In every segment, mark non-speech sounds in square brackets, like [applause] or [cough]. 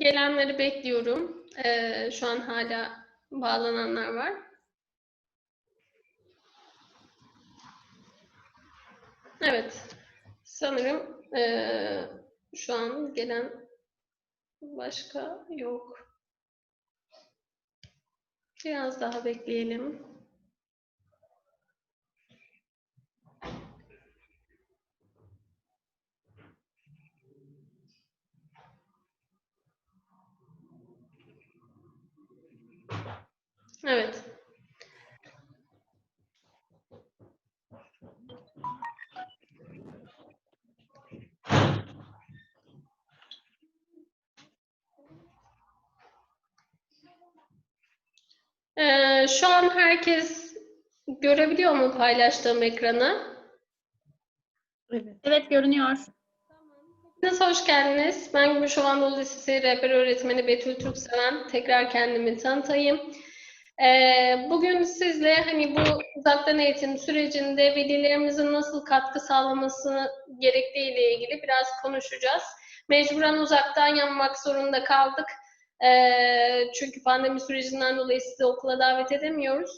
gelenleri bekliyorum. Ee, şu an hala bağlananlar var. Evet. Sanırım eee, şu an gelen başka yok. Biraz daha bekleyelim. Evet. Ee, şu an herkes görebiliyor mu paylaştığım ekranı? Evet. Evet görünüyor. Hepiniz hoş geldiniz. Ben Gümüşovan Anadolu Lisesi rehber öğretmeni Betül Türkseven. Tekrar kendimi tanıtayım. Ee, bugün sizle hani bu uzaktan eğitim sürecinde velilerimizin nasıl katkı sağlaması gerektiği ile ilgili biraz konuşacağız. Mecburen uzaktan yapmak zorunda kaldık. Ee, çünkü pandemi sürecinden dolayı sizi okula davet edemiyoruz.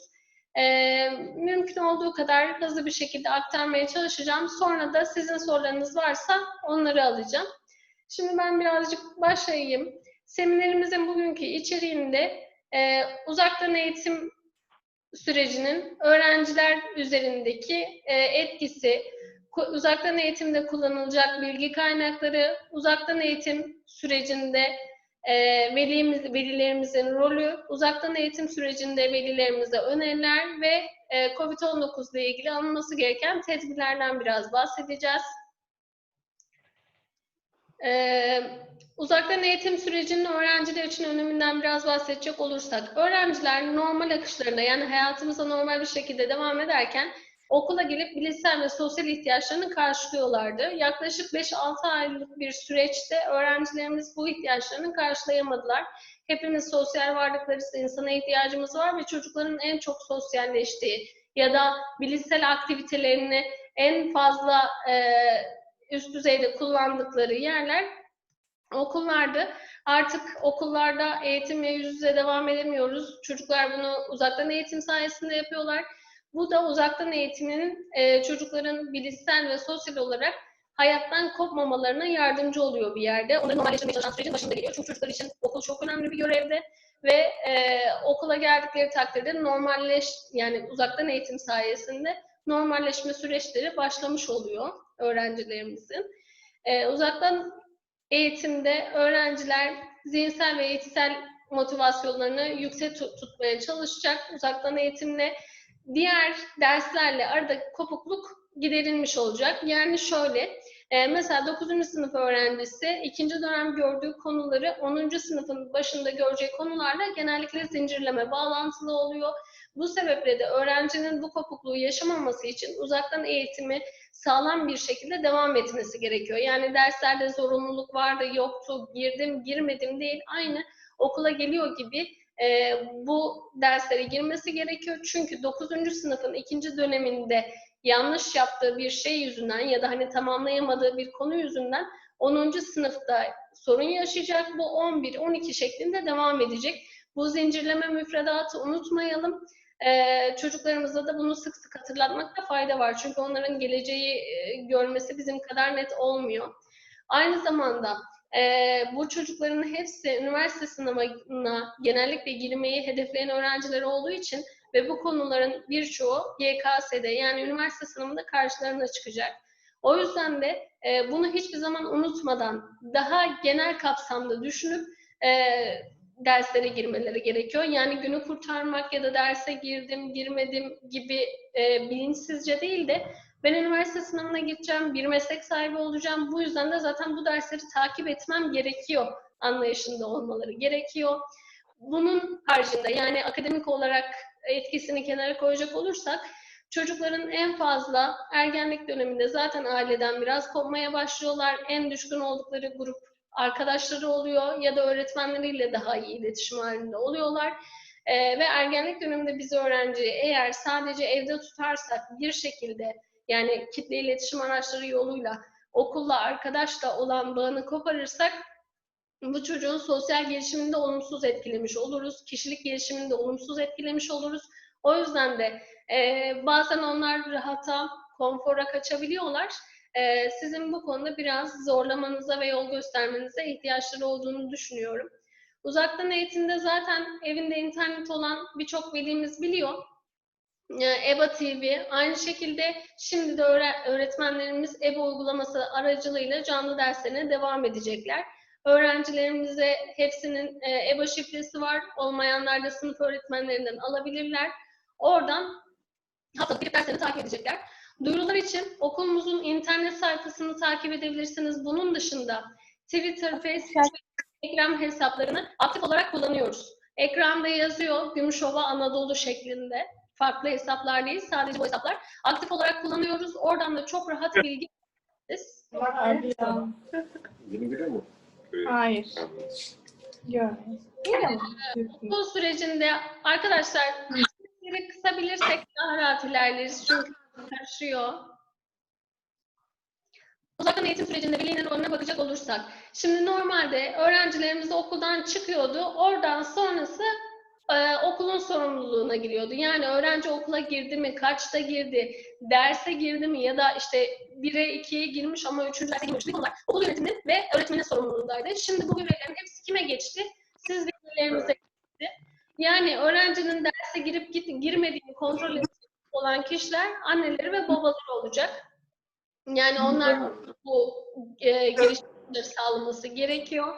Ee, mümkün olduğu kadar hızlı bir şekilde aktarmaya çalışacağım. Sonra da sizin sorularınız varsa onları alacağım. Şimdi ben birazcık başlayayım. Seminerimizin bugünkü içeriğinde e, uzaktan eğitim sürecinin öğrenciler üzerindeki e, etkisi, uzaktan eğitimde kullanılacak bilgi kaynakları, uzaktan eğitim sürecinde e, velimiz, velilerimizin rolü, uzaktan eğitim sürecinde velilerimize öneriler ve e, COVID-19 ile ilgili alınması gereken tedbirlerden biraz bahsedeceğiz. Ee, uzaktan eğitim sürecinin öğrenciler için öneminden biraz bahsedecek olursak, öğrenciler normal akışlarında yani hayatımıza normal bir şekilde devam ederken okula gelip bilişsel ve sosyal ihtiyaçlarını karşılıyorlardı. Yaklaşık 5-6 aylık bir süreçte öğrencilerimiz bu ihtiyaçlarını karşılayamadılar. Hepimiz sosyal varlıklarız, insana ihtiyacımız var ve çocukların en çok sosyalleştiği ya da bilişsel aktivitelerini en fazla e, üst düzeyde kullandıkları yerler okullardı. Artık okullarda eğitimle yüz yüze devam edemiyoruz. Çocuklar bunu uzaktan eğitim sayesinde yapıyorlar. Bu da uzaktan eğitiminin e, çocukların bilişsel ve sosyal olarak hayattan kopmamalarına yardımcı oluyor bir yerde. Onları normalleştirmeye çalışan sürecin başında geliyor. Çünkü çocuklar için okul çok önemli bir görevde ve e, okula geldikleri takdirde normalleş yani uzaktan eğitim sayesinde normalleşme süreçleri başlamış oluyor öğrencilerimizin. Ee, uzaktan eğitimde öğrenciler zihinsel ve eğitsel motivasyonlarını yüksek tut- tutmaya çalışacak. Uzaktan eğitimle diğer derslerle arada kopukluk giderilmiş olacak. Yani şöyle, e, mesela 9. sınıf öğrencisi ikinci dönem gördüğü konuları 10. sınıfın başında göreceği konularla genellikle zincirleme bağlantılı oluyor. Bu sebeple de öğrencinin bu kopukluğu yaşamaması için uzaktan eğitimi sağlam bir şekilde devam etmesi gerekiyor. Yani derslerde zorunluluk vardı, yoktu, girdim, girmedim değil. Aynı okula geliyor gibi e, bu derslere girmesi gerekiyor. Çünkü 9. sınıfın ikinci döneminde yanlış yaptığı bir şey yüzünden ya da hani tamamlayamadığı bir konu yüzünden 10. sınıfta sorun yaşayacak. Bu 11-12 şeklinde devam edecek. Bu zincirleme müfredatı unutmayalım. Ee, çocuklarımıza da bunu sık sık hatırlatmakta fayda var. Çünkü onların geleceği görmesi bizim kadar net olmuyor. Aynı zamanda bu çocukların hepsi üniversite sınavına genellikle girmeyi hedefleyen öğrenciler olduğu için ve bu konuların birçoğu YKS'de yani üniversite sınavında karşılarına çıkacak. O yüzden de bunu hiçbir zaman unutmadan daha genel kapsamda düşünüp derslere girmeleri gerekiyor. Yani günü kurtarmak ya da derse girdim, girmedim gibi e, bilinçsizce değil de ben üniversite sınavına gideceğim, bir meslek sahibi olacağım. Bu yüzden de zaten bu dersleri takip etmem gerekiyor anlayışında olmaları gerekiyor. Bunun haricinde yani akademik olarak etkisini kenara koyacak olursak çocukların en fazla ergenlik döneminde zaten aileden biraz kopmaya başlıyorlar. En düşkün oldukları grup arkadaşları oluyor ya da öğretmenleriyle daha iyi iletişim halinde oluyorlar. Ee, ve ergenlik döneminde biz öğrenciyi eğer sadece evde tutarsak bir şekilde yani kitle iletişim araçları yoluyla okulla arkadaşla olan bağını koparırsak bu çocuğun sosyal gelişiminde olumsuz etkilemiş oluruz. Kişilik gelişiminde olumsuz etkilemiş oluruz. O yüzden de e, bazen onlar rahata, konfora kaçabiliyorlar. E, sizin bu konuda biraz zorlamanıza ve yol göstermenize ihtiyaçları olduğunu düşünüyorum. Uzaktan eğitimde zaten evinde internet olan birçok velimiz biliyor. E, EBA TV, aynı şekilde şimdi de öğre- öğretmenlerimiz EBA uygulaması aracılığıyla canlı derslerine devam edecekler. Öğrencilerimize hepsinin e, EBA şifresi var. Olmayanlar da sınıf öğretmenlerinden alabilirler. Oradan haftalık girip derslerini takip edecekler. Duyurular için okulumuzun internet sayfasını takip edebilirsiniz. Bunun dışında Twitter, Facebook, Instagram hesaplarını aktif olarak kullanıyoruz. Ekranda yazıyor Gümüşova Anadolu şeklinde. Farklı hesaplar değil, sadece bu hesaplar. Aktif olarak kullanıyoruz. Oradan da çok rahat bilgi alabiliriz. Görüyor mu? Görüyor. Hayır. Görüyor musun? Bu sürecinde arkadaşlar kısabilirsek daha rahat ilerleriz çünkü karışıyor. Uzaktan eğitim sürecinde velinin rolüne bakacak olursak. Şimdi normalde öğrencilerimiz okuldan çıkıyordu. Oradan sonrası e, okulun sorumluluğuna giriyordu. Yani öğrenci okula girdi mi, kaçta girdi, derse girdi mi ya da işte 1'e 2'ye girmiş ama 3. derse girmemiş. Bu konular okul yönetiminin ve öğretmenin sorumluluğundaydı. Şimdi bu velilerin hepsi kime geçti? Siz velilerimize geçti. Yani öğrencinin derse girip git, girmediğini kontrol edecek olan kişiler anneleri ve babaları olacak. Yani onlar bu e, girişimleri sağlaması gerekiyor.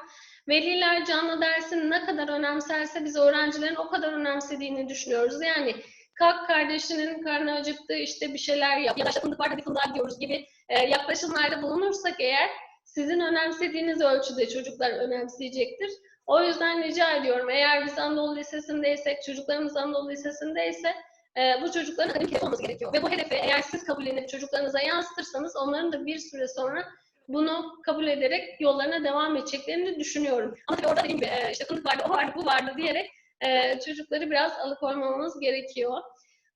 Veliler canlı dersin ne kadar önemserse biz öğrencilerin o kadar önemsediğini düşünüyoruz. Yani kalk kardeşinin karnı acıktı işte bir şeyler yap ya da fındık var hadi fındığa gidiyoruz gibi e, yaklaşımlarda bulunursak eğer sizin önemsediğiniz ölçüde çocuklar önemseyecektir. O yüzden rica ediyorum eğer biz Anadolu Lisesi'ndeysek, çocuklarımız Anadolu Lisesi'ndeyse e, bu çocukların hedefi olması gerekiyor. Ve bu hedefi eğer siz kabul edip çocuklarınıza yansıtırsanız onların da bir süre sonra bunu kabul ederek yollarına devam edeceklerini düşünüyorum. Ama tabii orada dediğim gibi e, işte fındık vardı, o vardı, bu vardı diyerek e, çocukları biraz alıkoymamamız gerekiyor.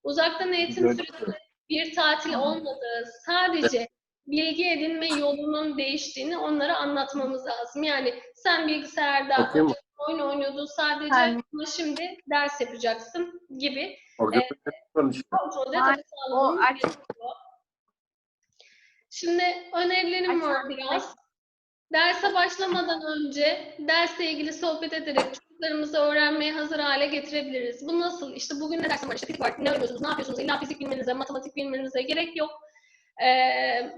Uzaktan eğitim Evet. sürecinde bir tatil olmadığı, sadece bilgi edinme yolunun değiştiğini onlara anlatmamız lazım. Yani sen bilgisayarda? Oyun oynuyordun sadece Aynen. ama şimdi ders yapacaksın gibi Orada konuşuyor. kontrolde gerekiyor. Şimdi önerilerim var Ay, biraz. Derse başlamadan önce dersle ilgili sohbet ederek çocuklarımızı öğrenmeye hazır hale getirebiliriz. Bu nasıl? İşte bugün ne dersim var? İşte fizik var. Ne öğreniyorsunuz? Ne yapıyorsunuz? İlla fizik bilmenize, matematik bilmenize gerek yok. Ee,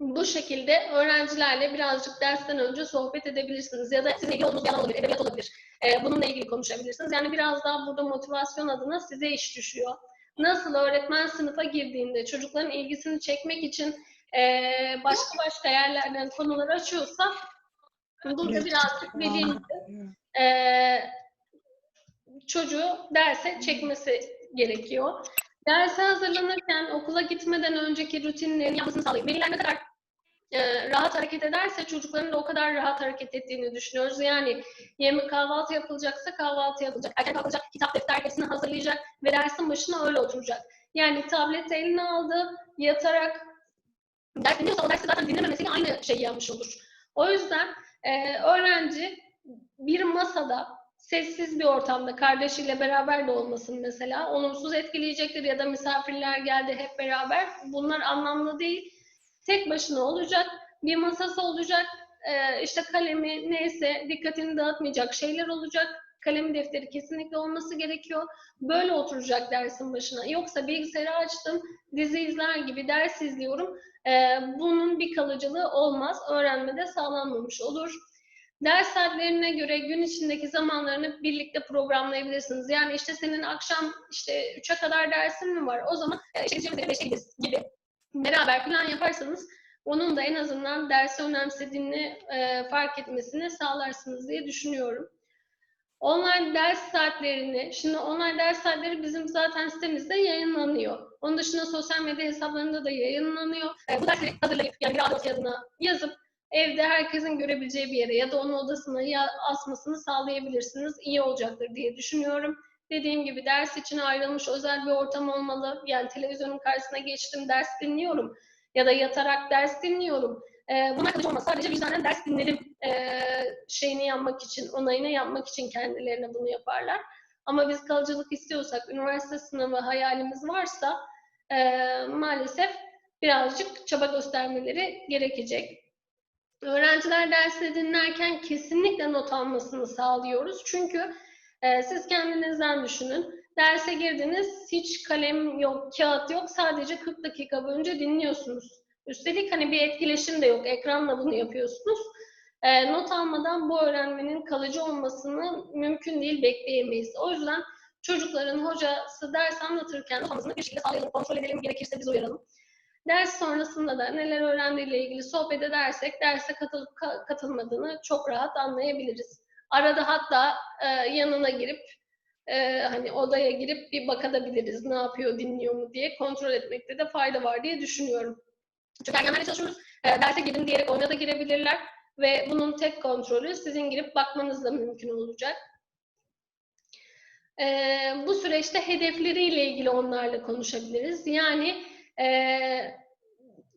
bu şekilde öğrencilerle birazcık dersten önce sohbet edebilirsiniz. Ya da sizin ilgili olduğunuz bir alan olabilir, edebiyat olabilir. Ee, bununla ilgili konuşabilirsiniz. Yani biraz daha burada motivasyon adına size iş düşüyor. Nasıl öğretmen sınıfa girdiğinde çocukların ilgisini çekmek için ee, başka başka yerlerden konular açıyorsa burada birazcık dediğim gibi ee, çocuğu derse çekmesi gerekiyor. Derse hazırlanırken okula gitmeden önceki rutinlerini yapmasını sağlayın. Veliler ne kadar e, rahat hareket ederse çocukların da o kadar rahat hareket ettiğini düşünüyoruz. Yani yemek kahvaltı yapılacaksa kahvaltı yapılacak. Erken kalkacak, kitap defter hepsini hazırlayacak ve dersin başına öyle oturacak. Yani tablet eline aldı, yatarak ders dinliyorsa o dersi zaten dinlememesiyle aynı şeyi yapmış olur. O yüzden e, öğrenci bir masada sessiz bir ortamda kardeşiyle beraber de olmasın mesela olumsuz etkileyecektir ya da misafirler geldi hep beraber bunlar anlamlı değil. Tek başına olacak, bir masası olacak, e, işte kalemi neyse dikkatini dağıtmayacak şeyler olacak. Kalemi defteri kesinlikle olması gerekiyor. Böyle oturacak dersin başına. Yoksa bilgisayarı açtım, dizi izler gibi ders izliyorum. E, bunun bir kalıcılığı olmaz. Öğrenmede sağlanmamış olur. Ders saatlerine göre gün içindeki zamanlarını birlikte programlayabilirsiniz. Yani işte senin akşam işte 3'e kadar dersin mi var? O zaman işte gideceğimiz yere 5'e gideriz gibi beraber plan yaparsanız onun da en azından dersi önemsediğini e, fark etmesini sağlarsınız diye düşünüyorum. Online ders saatlerini, şimdi online ders saatleri bizim zaten sitemizde yayınlanıyor. Onun dışında sosyal medya hesaplarında da yayınlanıyor. E, bu dersleri hazırlayıp yani bir A4 kağıdına yazıp evde herkesin görebileceği bir yere ya da onun odasına ya asmasını sağlayabilirsiniz. İyi olacaktır diye düşünüyorum. Dediğim gibi ders için ayrılmış özel bir ortam olmalı. Yani televizyonun karşısına geçtim, ders dinliyorum ya da yatarak ders dinliyorum. e, bunlar kalıcı olmaz. Sadece vicdanen ders dinledim e, şeyini yapmak için, onayını yapmak için kendilerine bunu yaparlar. Ama biz kalıcılık istiyorsak, üniversite sınavı hayalimiz varsa e, maalesef birazcık çaba göstermeleri gerekecek. Öğrenciler dersleri dinlerken kesinlikle not almasını sağlıyoruz. Çünkü e, siz kendinizden düşünün. Derse girdiniz, hiç kalem yok, kağıt yok. Sadece 40 dakika boyunca dinliyorsunuz. Üstelik hani bir etkileşim de yok. Ekranla bunu yapıyorsunuz. E, not almadan bu öğrenmenin kalıcı olmasını mümkün değil, bekleyemeyiz. O yüzden çocukların hocası ders anlatırken not almasını bir şekilde sağlayalım, kontrol edelim, gerekirse biz uyaralım. Ders sonrasında da neler öğrendiğiyle ilgili sohbet edersek derse katılıp ka- katılmadığını çok rahat anlayabiliriz. Arada hatta e, yanına girip e, hani odaya girip bir bakabiliriz ne yapıyor, dinliyor mu diye kontrol etmekte de fayda var diye düşünüyorum. Çünkü ergenlerle çalışıyoruz. E, derse girin diyerek oyuna da girebilirler ve bunun tek kontrolü sizin girip bakmanızla mümkün olacak. E, bu süreçte hedefleriyle ilgili onlarla konuşabiliriz. Yani e,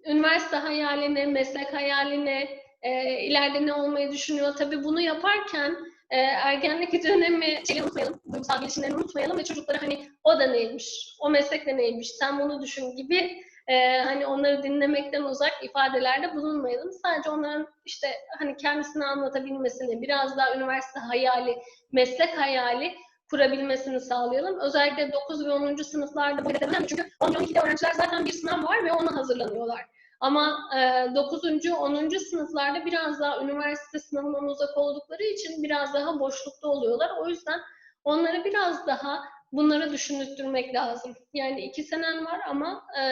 üniversite hayaline, meslek hayaline, e, ileride ne olmayı düşünüyor. Tabii bunu yaparken e, ergenlik [laughs] dönemi şeyi unutmayalım, duygusal gelişimlerini unutmayalım ve çocuklara hani o da neymiş, o meslek de neymiş, sen bunu düşün gibi e, hani onları dinlemekten uzak ifadelerde bulunmayalım. Sadece onların işte hani kendisini anlatabilmesini, biraz daha üniversite hayali, meslek hayali kurabilmesini sağlayalım. Özellikle 9 ve 10. sınıflarda bu önemli çünkü 10. 12'de öğrenciler zaten bir sınav var ve ona hazırlanıyorlar. Ama e, 9. 10. sınıflarda biraz daha üniversite sınavından uzak oldukları için biraz daha boşlukta oluyorlar. O yüzden onları biraz daha bunları düşündürtmek lazım. Yani iki senen var ama e,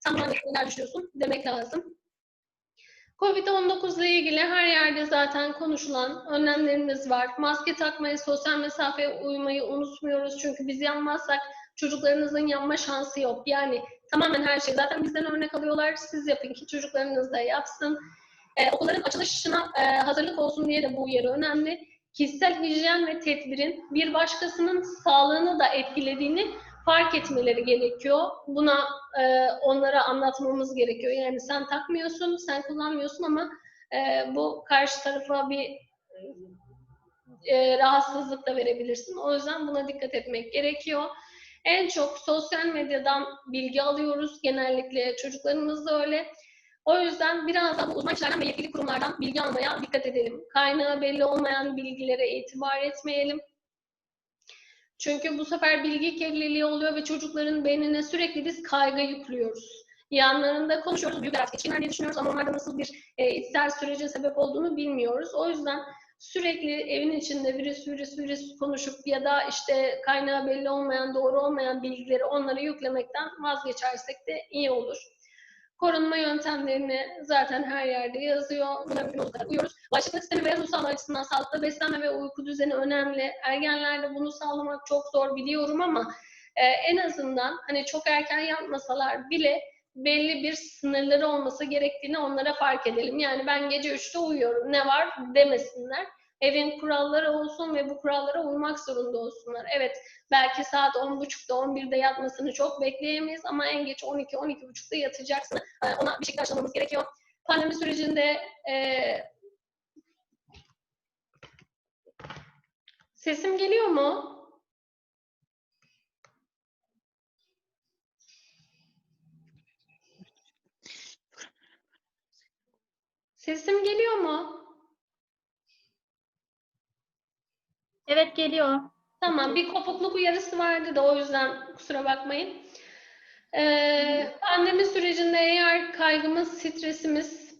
sen neler düşünüyorsun demek lazım. Covid-19 ile ilgili her yerde zaten konuşulan önlemlerimiz var. Maske takmayı, sosyal mesafeye uymayı unutmuyoruz. Çünkü biz yanmazsak çocuklarınızın yanma şansı yok. Yani tamamen her şey. Zaten bizden örnek alıyorlar. Siz yapın ki çocuklarınız da yapsın. Ee, okulların açılışına e, hazırlık olsun diye de bu uyarı önemli. Kişisel hijyen ve tedbirin bir başkasının sağlığını da etkilediğini fark etmeleri gerekiyor. Buna e, onlara anlatmamız gerekiyor. Yani sen takmıyorsun, sen kullanmıyorsun ama e, bu karşı tarafa bir e, rahatsızlık da verebilirsin. O yüzden buna dikkat etmek gerekiyor. En çok sosyal medyadan bilgi alıyoruz. Genellikle çocuklarımız da öyle. O yüzden biraz daha uzman kişilerden ve yetkili kurumlardan bilgi almaya dikkat edelim. Kaynağı belli olmayan bilgilere itibar etmeyelim. Çünkü bu sefer bilgi kirliliği oluyor ve çocukların beynine sürekli biz kaygı yüklüyoruz. Yanlarında konuşuyoruz, büyükler artık yetişkinler diye düşünüyoruz ama onlarda nasıl bir e, içsel sürecin sebep olduğunu bilmiyoruz. O yüzden sürekli evin içinde virüs virüs virüs konuşup ya da işte kaynağı belli olmayan, doğru olmayan bilgileri onlara yüklemekten vazgeçersek de iyi olur. Korunma yöntemlerini zaten her yerde yazıyor. Uyuyoruz. Bağışıklık sistemi ve ruh sağlığı açısından sağlıklı beslenme ve uyku düzeni önemli. Ergenlerde bunu sağlamak çok zor biliyorum ama e, en azından hani çok erken yapmasalar bile belli bir sınırları olması gerektiğini onlara fark edelim. Yani ben gece 3'te uyuyorum ne var demesinler. Evin kuralları olsun ve bu kurallara uymak zorunda olsunlar. Evet belki saat 10.30'da 11'de yatmasını çok bekleyemeyiz ama en geç 12-12.30'da yatacaksın. Ee, Ona bir şekilde aşılamamız gerekiyor. Pandemi sürecinde e, sesim geliyor mu? Sesim geliyor mu? Evet geliyor. Tamam, bir kopukluk uyarısı vardı da o yüzden kusura bakmayın. Ee, pandemi sürecinde eğer kaygımız, stresimiz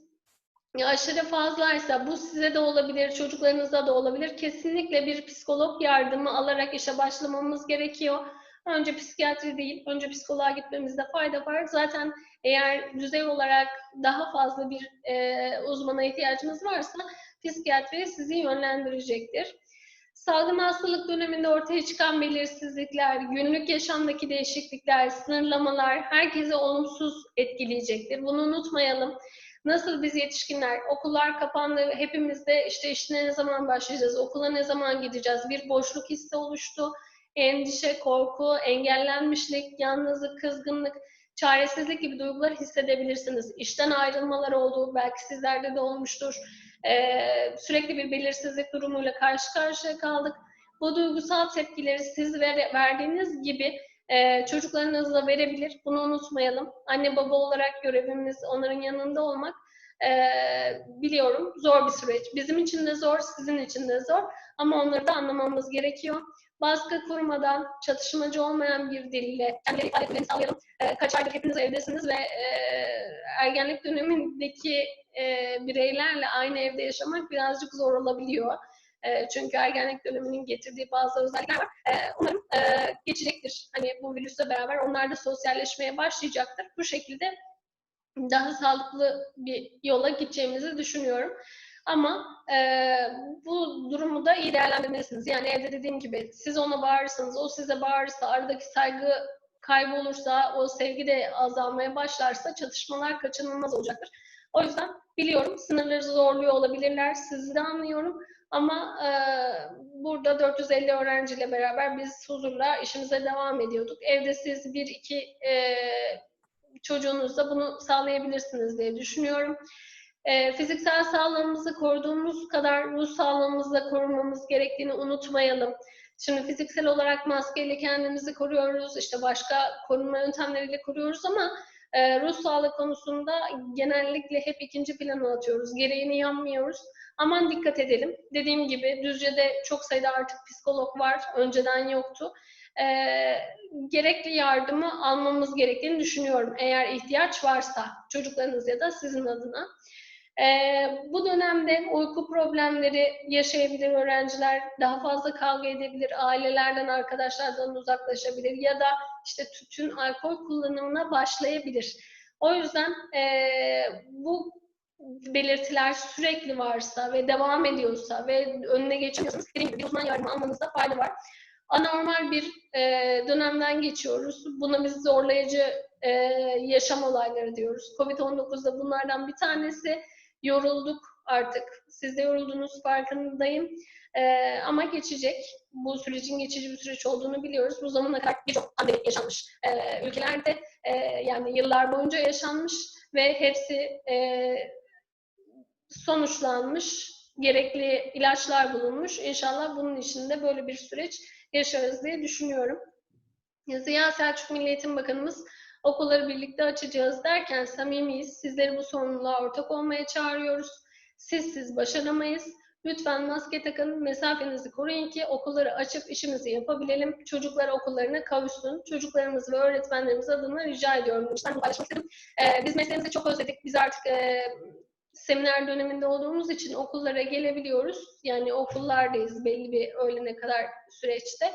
aşırı fazlaysa bu size de olabilir, çocuklarınıza da olabilir. Kesinlikle bir psikolog yardımı alarak işe başlamamız gerekiyor. Önce psikiyatri değil, önce psikoloğa gitmemizde fayda var. Zaten eğer düzey olarak daha fazla bir e, uzmana ihtiyacınız varsa psikiyatri sizi yönlendirecektir. Salgın hastalık döneminde ortaya çıkan belirsizlikler, günlük yaşamdaki değişiklikler, sınırlamalar herkese olumsuz etkileyecektir. Bunu unutmayalım. Nasıl biz yetişkinler, okullar kapandı, hepimiz de işte işine ne zaman başlayacağız, okula ne zaman gideceğiz, bir boşluk hissi oluştu. Endişe, korku, engellenmişlik, yalnızlık, kızgınlık çaresizlik gibi duygular hissedebilirsiniz. İşten ayrılmalar oldu, belki sizlerde de olmuştur. Ee, sürekli bir belirsizlik durumuyla karşı karşıya kaldık. Bu duygusal tepkileri siz ver- verdiğiniz gibi e, çocuklarınız da verebilir. Bunu unutmayalım. Anne baba olarak görevimiz onların yanında olmak. Ee, biliyorum zor bir süreç. Bizim için de zor, sizin için de zor. Ama onları da anlamamız gerekiyor. Baskı kurmadan, çatışmacı olmayan bir dille kendileri ifade etmeni sağlayalım. Ee, kaç aydır hepiniz evdesiniz ve e, ergenlik dönemindeki e, bireylerle aynı evde yaşamak birazcık zor olabiliyor. E, çünkü ergenlik döneminin getirdiği bazı özellikler var. E, umarım e, geçecektir. Hani bu virüsle beraber onlar da sosyalleşmeye başlayacaktır. Bu şekilde daha sağlıklı bir yola gideceğimizi düşünüyorum. Ama e, bu durumu da iyi değerlendirmelisiniz. Yani evde dediğim gibi siz ona bağırırsanız, o size bağırırsa, aradaki saygı kaybolursa, o sevgi de azalmaya başlarsa çatışmalar kaçınılmaz olacaktır. O yüzden biliyorum sınırları zorluyor olabilirler, sizi de anlıyorum. Ama e, burada 450 öğrenciyle beraber biz huzurla işimize devam ediyorduk. Evde siz bir iki e, çocuğunuzla bunu sağlayabilirsiniz diye düşünüyorum. E, fiziksel sağlığımızı koruduğumuz kadar ruh sağlığımızı da korumamız gerektiğini unutmayalım. Şimdi fiziksel olarak maskeyle kendimizi koruyoruz, işte başka korunma yöntemleriyle koruyoruz ama e, ruh sağlığı konusunda genellikle hep ikinci plana atıyoruz. Gereğini yapmıyoruz. Aman dikkat edelim. Dediğim gibi Düzce'de çok sayıda artık psikolog var. Önceden yoktu. E, gerekli yardımı almamız gerektiğini düşünüyorum. Eğer ihtiyaç varsa çocuklarınız ya da sizin adına. Bu dönemde uyku problemleri yaşayabilir öğrenciler, daha fazla kavga edebilir, ailelerden, arkadaşlardan uzaklaşabilir ya da işte tütün, alkol kullanımına başlayabilir. O yüzden bu belirtiler sürekli varsa ve devam ediyorsa ve önüne gibi bir uzman yardımı almanızda fayda var. Anormal bir e, dönemden geçiyoruz. Buna biz zorlayıcı e, yaşam olayları diyoruz. Covid-19 da bunlardan bir tanesi. Yorulduk artık. Siz de yoruldunuz farkındayım. Ee, ama geçecek. Bu sürecin geçici bir süreç olduğunu biliyoruz. Bu zamana kadar birçok pandemi yaşanmış ee, ülkelerde. e, yani yıllar boyunca yaşanmış ve hepsi e, sonuçlanmış. Gerekli ilaçlar bulunmuş. İnşallah bunun içinde böyle bir süreç yaşarız diye düşünüyorum. Ziya Selçuk Milli Eğitim Bakanımız okulları birlikte açacağız derken samimiyiz. Sizleri bu sorumluluğa ortak olmaya çağırıyoruz. Sizsiz başaramayız. Lütfen maske takın, mesafenizi koruyun ki okulları açıp işimizi yapabilelim. Çocuklar okullarına kavuşsun. Çocuklarımız ve öğretmenlerimiz adına rica ediyorum. Bunu paylaşmak. Ee, biz mesleğimizi çok özledik. Biz artık e, seminer döneminde olduğumuz için okullara gelebiliyoruz. Yani okullardayız belli bir öğlene kadar süreçte.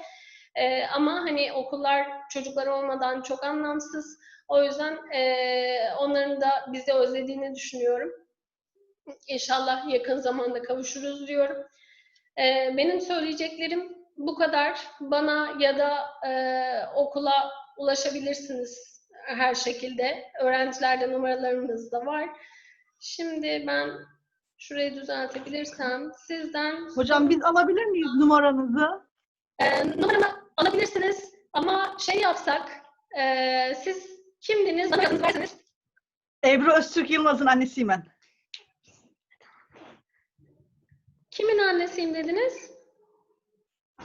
Ee, ama hani okullar çocuklar olmadan çok anlamsız. O yüzden e, onların da bizi özlediğini düşünüyorum. İnşallah yakın zamanda kavuşuruz diyorum. Ee, benim söyleyeceklerim bu kadar. Bana ya da e, okula ulaşabilirsiniz her şekilde. Öğrencilerde numaralarımız da var. Şimdi ben şurayı düzeltebilirsem sizden Hocam biz alabilir miyiz numaranızı? e, numaramı alabilirsiniz ama şey yapsak e, siz kimdiniz? Bana adınızı verseniz. Ebru Öztürk Yılmaz'ın annesiyim ben. Kimin annesiyim dediniz?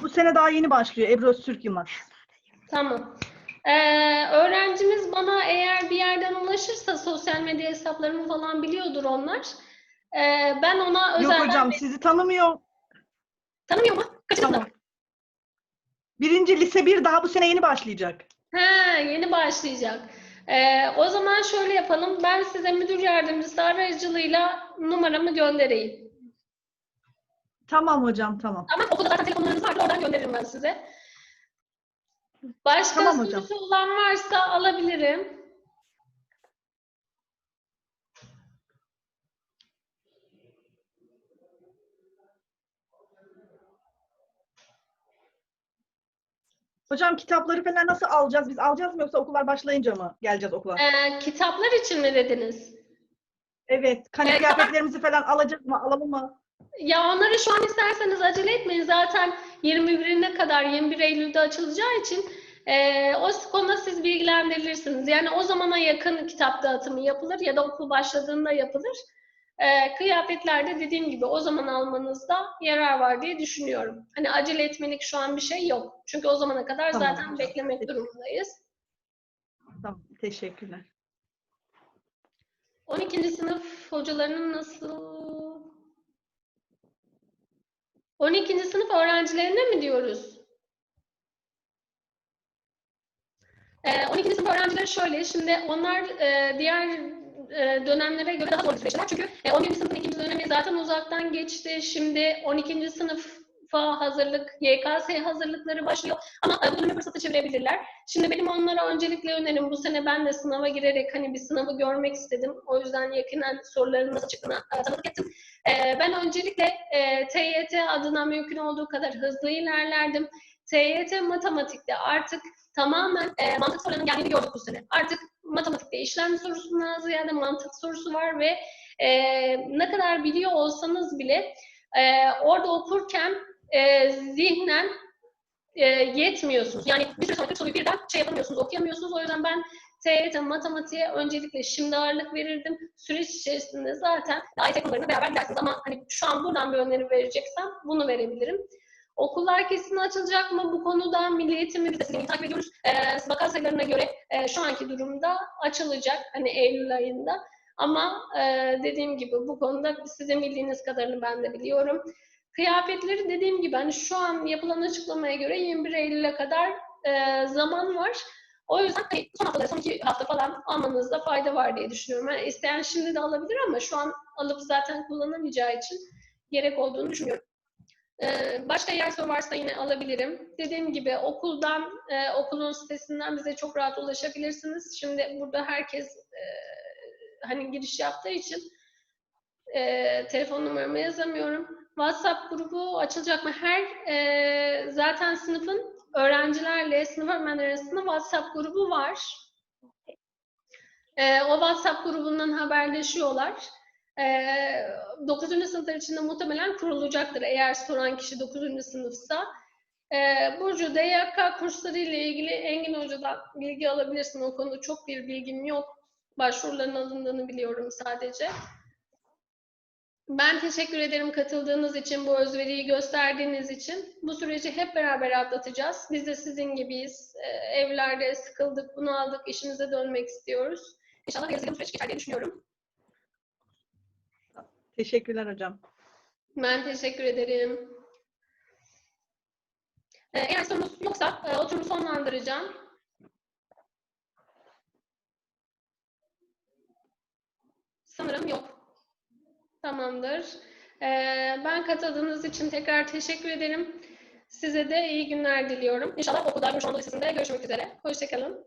Bu sene daha yeni başlıyor Ebru Öztürk Yılmaz. Tamam. Ee, öğrencimiz bana eğer bir yerden ulaşırsa sosyal medya hesaplarımı falan biliyordur onlar. Ee, ben ona Yok özelden hocam sizi tanımıyor. tanımıyor mu? Kaçıncı Tamam. sınıf? Birinci lise bir daha bu sene yeni başlayacak. He, yeni başlayacak. Ee, o zaman şöyle yapalım. Ben size müdür yardımcısı aracılığıyla numaramı göndereyim. Tamam hocam tamam. Ama okulda zaten telefonlarınız vardı. Oradan gönderirim ben size. Başka Tamam hocam. sorusu olan varsa alabilirim. Hocam kitapları falan nasıl alacağız? Biz alacağız mı yoksa okullar başlayınca mı geleceğiz okula? Ee, kitaplar için mi dediniz? Evet. Hani Evet, kıyafetlerimizi falan alacak mı? Alalım mı? Ya onları şu an isterseniz acele etmeyin. Zaten 21'ine kadar 21 Eylül'de açılacağı için Ee, o konuda siz bilgilendirilirsiniz. Yani o zamana yakın kitap dağıtımı yapılır ya da okul başladığında yapılır. Ee, kıyafetlerde dediğim gibi o zaman almanızda yarar var diye düşünüyorum. Hani acele etmelik şu an bir şey yok. Çünkü o zamana kadar Tamam zaten hocam. beklemek durumundayız. Tamam. Teşekkürler. 12. sınıf hocalarının nasıl... 12. sınıf öğrencilerine mi diyoruz? Ee, 12. sınıf öğrencileri şöyle, şimdi onlar e, diğer e, dönemlere göre daha zor bir süreçler. Çünkü e, 11. sınıfın ikinci dönemi zaten uzaktan geçti. Şimdi 12. sınıfa hazırlık, YKS hazırlıkları başlıyor. Ama bu dönemi fırsatı çevirebilirler. Şimdi benim onlara öncelikle önerim bu sene ben de sınava girerek hani bir sınavı görmek istedim. O yüzden yakinen soruların nasıl çıktığına e, tanıklık ettim. E, ben öncelikle e, TYT adına mümkün olduğu kadar hızlı ilerlerdim. TYT matematikte artık tamamen e, mantık sorularının geldiğini gördük bu sene. Artık matematikte işlem sorusundan ziyade mantık sorusu var ve e, ne kadar biliyor olsanız bile e, orada okurken e, zihnen e, yetmiyorsunuz. Yani bir süre sonra 40 soruyu birden şey yapamıyorsunuz, okuyamıyorsunuz. O yüzden ben TYT matematiğe öncelikle şimdi ağırlık verirdim. Süreç içerisinde zaten AYT konularını beraber gidersiniz ama hani şu an buradan bir öneri vereceksem bunu verebilirim. Okullar kesin açılacak mı? Bu konuda Milli sizin gibi takip ediyoruz. Ee, vaka sayılarına göre e, şu anki durumda açılacak. Hani Eylül ayında. Ama e, dediğim gibi bu konuda sizin bildiğiniz kadarını ben de biliyorum. Kıyafetleri dediğim gibi hani şu an yapılan açıklamaya göre 21 Eylül'e kadar e, zaman var. O yüzden hani son haftaları, son iki hafta falan almanızda fayda var diye düşünüyorum. Yani isteyen şimdi de alabilir ama şu an alıp zaten kullanamayacağı için gerek olduğunu düşünüyorum. Ee, başka yer varsa yine alabilirim. Dediğim gibi okuldan, e, okulun sitesinden bize çok rahat ulaşabilirsiniz. Şimdi burada herkes e, hani giriş yaptığı için e, telefon numaramı yazamıyorum. WhatsApp grubu açılacak mı? Her zaten sınıfın öğrencilerle sınıf öğretmenleri arasında WhatsApp grubu var. O WhatsApp grubundan haberleşiyorlar. Ee, 9. sınıflar içinde muhtemelen kurulacaktır eğer soran kişi 9. sınıfsa. Ee, Burcu DYK kursları ile ilgili Engin Hoca'dan bilgi alabilirsin. O konuda çok bir bilgim yok. Başvuruların alındığını biliyorum sadece. Ben teşekkür ederim katıldığınız için, bu özveriyi gösterdiğiniz için. Bu süreci hep beraber atlatacağız. Biz de sizin gibiyiz. Evlerde sıkıldık, bunaldık, işimize dönmek istiyoruz. İnşallah yazılı süreç geçer diye düşünüyorum. Teşekkürler hocam. Ben teşekkür ederim. Ee, Eğer sorunuz yoksa e, oturumu sonlandıracağım. Sanırım yok. Tamamdır. Ee, Ben katıldığınız için tekrar teşekkür ederim. Size de iyi günler diliyorum. İnşallah okulda görüşmek üzere. Görüşmek üzere. Hoşçakalın.